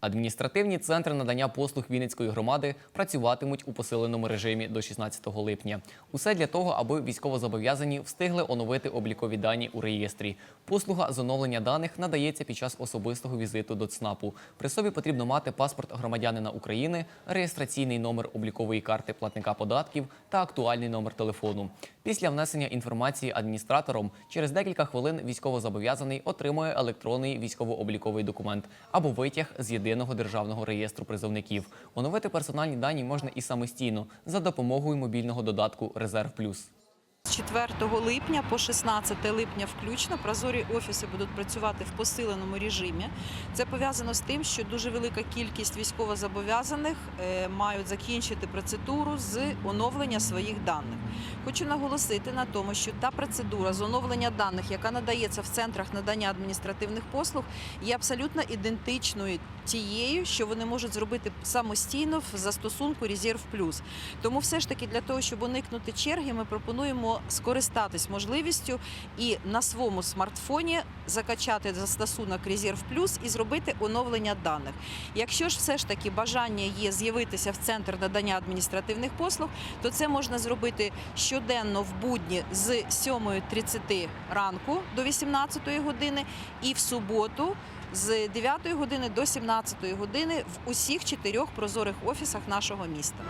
Адміністративні центри надання послуг Вінницької громади працюватимуть у посиленому режимі до 16 липня. Усе для того, аби військовозобов'язані встигли оновити облікові дані у реєстрі. Послуга з оновлення даних надається під час особистого візиту до ЦНАПу. При собі потрібно мати паспорт громадянина України, реєстраційний номер облікової карти платника податків та актуальний номер телефону. Після внесення інформації адміністратором через декілька хвилин військовозобов'язаний отримує електронний військово-обліковий документ або витяг з єдиного державного реєстру призовників. Оновити персональні дані можна і самостійно за допомогою мобільного додатку Резерв Плюс. З 4 липня по 16 липня включно прозорі офіси будуть працювати в посиленому режимі. Це пов'язано з тим, що дуже велика кількість військовозобов'язаних е, мають закінчити процедуру з оновлення своїх даних. Хочу наголосити на тому, що та процедура з оновлення даних, яка надається в центрах надання адміністративних послуг, є абсолютно ідентичною тією, що вони можуть зробити самостійно в застосунку Резерв Плюс. Тому все ж таки для того, щоб уникнути черги, ми пропонуємо скористатись можливістю і на своєму смартфоні закачати застосунок Резерв Плюс і зробити оновлення даних. Якщо ж все ж таки бажання є з'явитися в центр надання адміністративних послуг, то це можна зробити щоденно в будні з 7.30 ранку до 18 години і в суботу з 9 години до 17 години в усіх чотирьох прозорих офісах нашого міста.